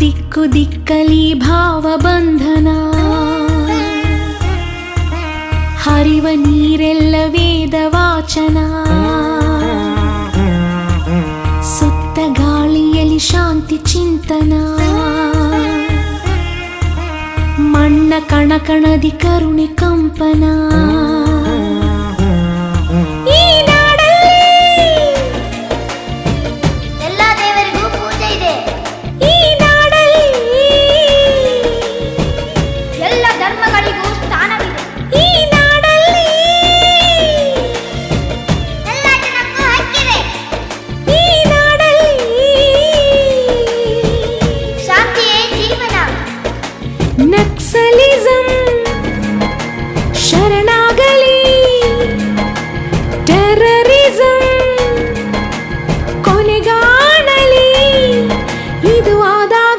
ದಿಕ್ಕು ದಿಕ್ಕಲಿ ಭಾವಬಂಧನ. ಹರಿವ ನೀರೆಲ್ಲ ವೇದ ವಾಚನ. ಸುತ್ತ ಗಾಳಿಯಲ್ಲಿ ಶಾಂತಿ ಚಿಂತನ. ಮಣ್ಣ ಕಣಕಣದಿ ಕರುಣೆ ಕಂಪನ. ಎಲ್ಲರಿಗೂ ಸ್ಥಾನವಿದೆ. ಈ ನಾಡಲ್ಲಿ ಎಲ್ಲ ಜನಕ್ಕೂ ಹಕ್ಕಿದೆ. ಈ ನಾಡಲ್ಲಿ ಶಾಂತಿಯೇ ಜೀವನ. ನಕ್ಸಲಿಸಂ ಶರಣಾಗಲಿ.